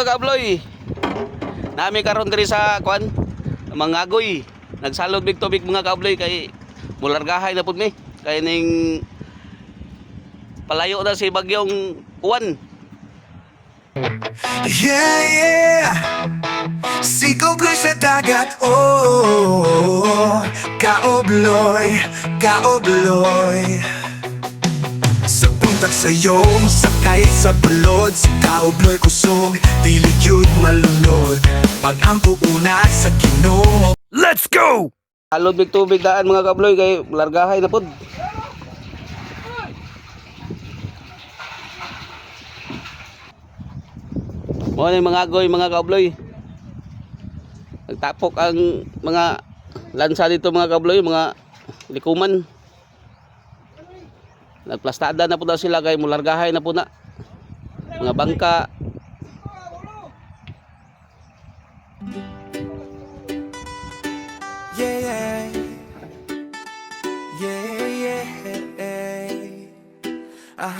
Mga kabloy, nami karon diri sa kwan, mga agoy. Nagsalod big tubig mga kabloy kay mulargahay na pud mi. Kay ning palayo na si bagyong uwan. Yeah, yeah Sikaw ko sa dagat, oh Kaobloy, kaobloy Sa puntak sa'yo, sakay sa balod Si kaobloy kusog, dili yun malunod Pag ang puuna sa ginoo Let's go! Salod big tubig daan mga kabloy kay mulargahay na pud. Mo ni mga agoy mga kabloy. Nagtapok ang mga lansa dito mga kabloy, mga likuman. Nagplastada na po daw sila kay mulargahay na po na. Mga bangka. Yeah, yeah, yeah, ah,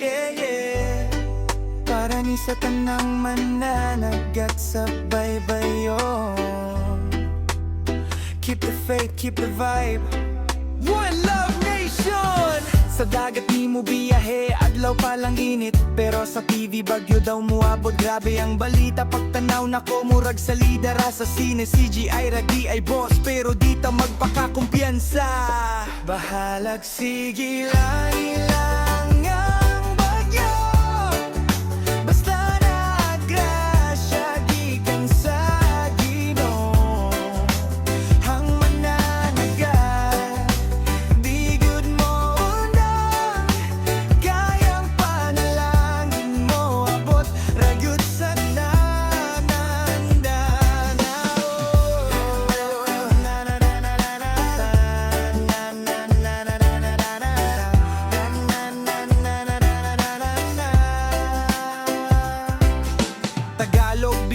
yeah, yeah. Para ni sa tanang mananagat sa baybayon. Keep the faith, keep the vibe. One Love Nation! Sa dagat ni mo biyahe, adlaw palang init. Pero sa TV bagyo daw muabot. Grabe ang balita Pagtanaw na ko murag sa lidera Sa sine CGI ragi ay boss Pero dita magpakakumpiyansa. Bahalag sige ilang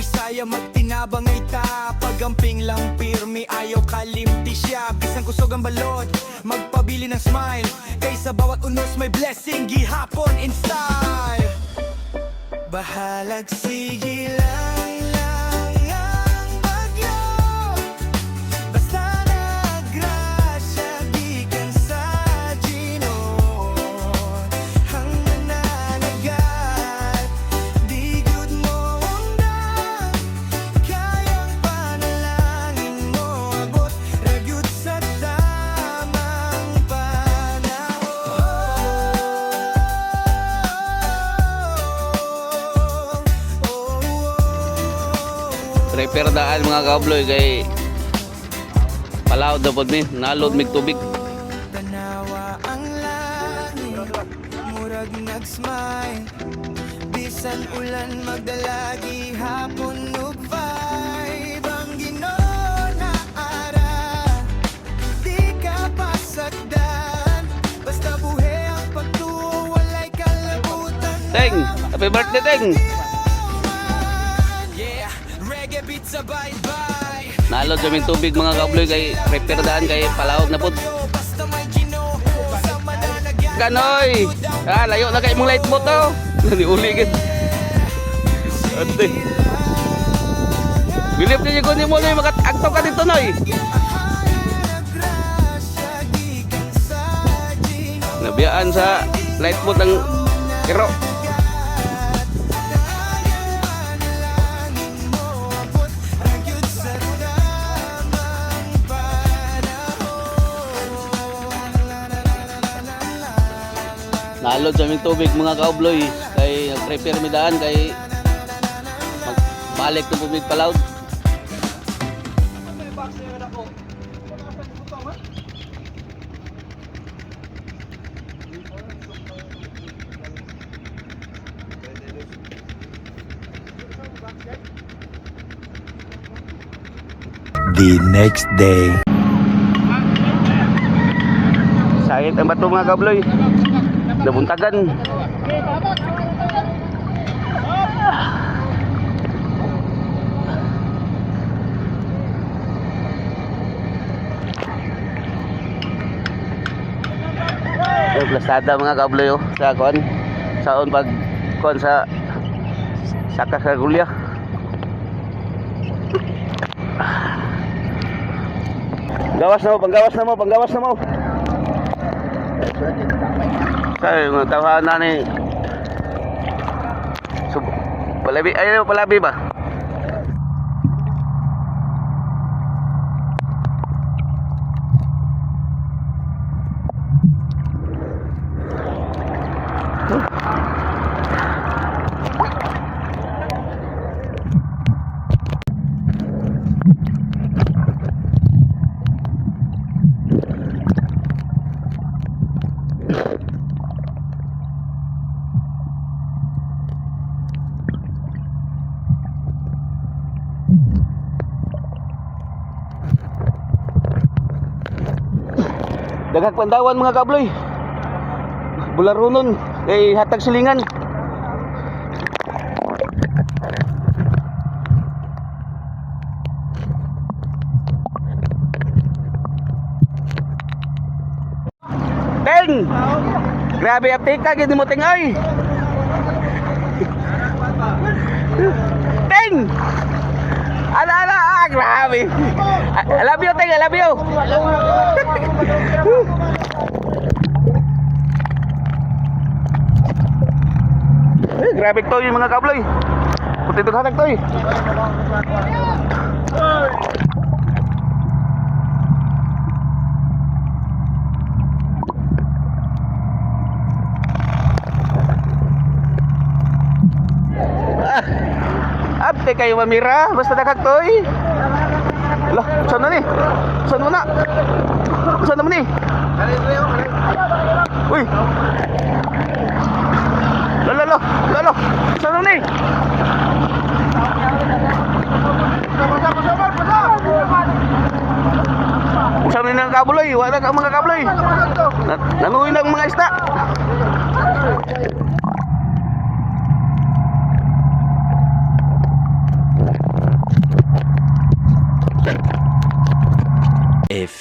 Bisaya, magtinabang ay ta Pagamping lang pirmi, ayaw kalimti siya. Bisang kusog ang balod, magpabili ng smile. Kaysa bawat unos may blessing, gihapon in style. Bahalag sige panahon Repair daan mga kabloy kay palawd na pud mi. Nalod mig tubig. Tanawa ang langit Murag nag-smile Bisan ulan magdalagi hapon ug vibe Ang Ginoo na ara Di ka pasagdan Basta buhe ang pagtuo Walay kalabutan Teng, happy birthday Teng. Nalod sa mig tubig mga kabloy kay repair daan kay palawd na pud. Kanoy! Ah, layo na kay mong light boat oh. Nani uli gid. Ate. Bilip niyo ko ni mo noy makatagto ka dito noy. Nabiyaan sa light boat ng kero. Nalod sa aming tubig mga kaobloy kay nag-prepare mi daan kay magbalik ng tubig palawd. the next day. Sakit ang bato mga kabloy. Nabuntagan. Ay, plastada mga kabloy oh. Sa kuan. Saon pag kuan sa sa Kasagulya. Gawas na mo, panggawas na mo, panggawas na mo. Kaya mga tawanan ni Sub palabi, ayaw palabi ba? Dagag pandawan mga kabloy. Bularunon kay hatag silingan. Teng! Grabe aptika gid mo ting ay. Teng! Ah, grabe. I love you, Teng, I love you. Eh, grabe to yung mga kabloy. Puti ito hatag to eh. Ah, abte kayo mamira, basta nakag to eh. Lah, saan na ni? Saan mo na? Saan naman ni? Uy! Lalo, lalo, lalo. Saan ni? Saan ni ng kabuloy? Wala ka mga kabuloy. Na, nanguwi ng mga isda.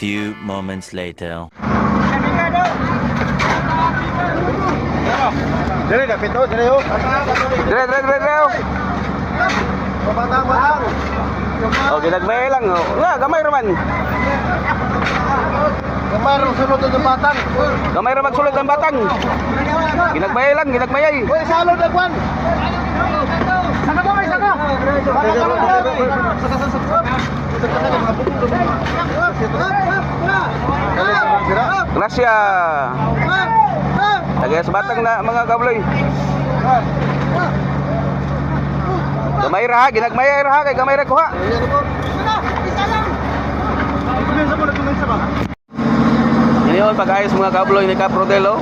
Few moments later. Dire, dapit oh, dire oh. Dire, dire, dire, dire. Batang. Oh, lang. Oh. Nga, gamay raman. Kamar sunod ng batang. Gamay raman sulod ng batang. Ginagbay lang, ginagmayay. Uy, salo na kwan. Saka ba may saka? Gracia. Tagay sa batang na mga kabloy. Gamay ra, ha, ginagmayay ra kay gamay ra kuha. Ngayon, pag-ayos mga kabloy ni Caprodelo.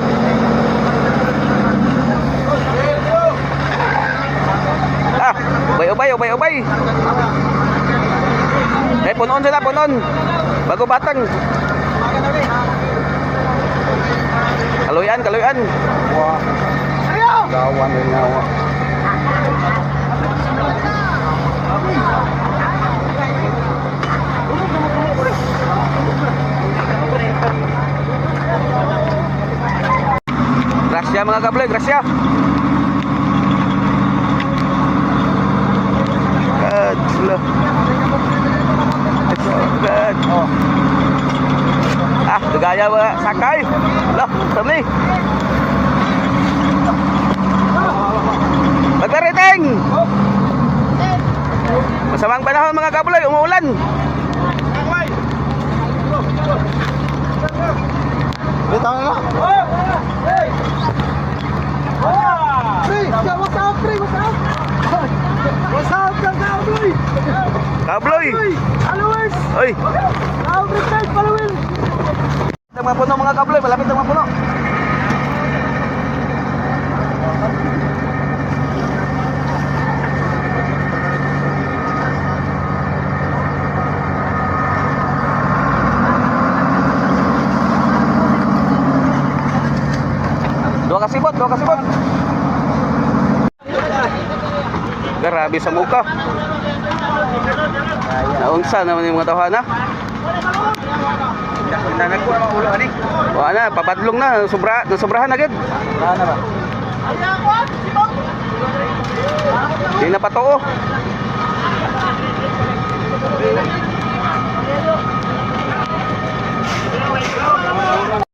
Ah, ubay, ubay, ubay, ubay. Eh, punon sila, punon. Bago batang. Kaluyan, kaluyan. Gawan ng ngawa. Gracia mga kabloy, gracia. God, slow. God. Oh. Ah, gaya ba sakay? Lo, tami. Magdariting! Masamang panahon mga kabloy, umuulan. Bitaw na. Pre, ya what's up, pre, what's up? What's up, Kabloy? Kabloy! Followers, Oy! Kabloy, followers. Ang mga puno mga kabloy, malapit ang mga puno. Dua kasibot, dua kasibot. Grabe sa muka. Naunsa naman yung mga tawhana. Dagan ko ang ulo ani. Wala na, papatlong na, sobra, sobrahan agad. Wala na ba? Hindi na patoo. Thank.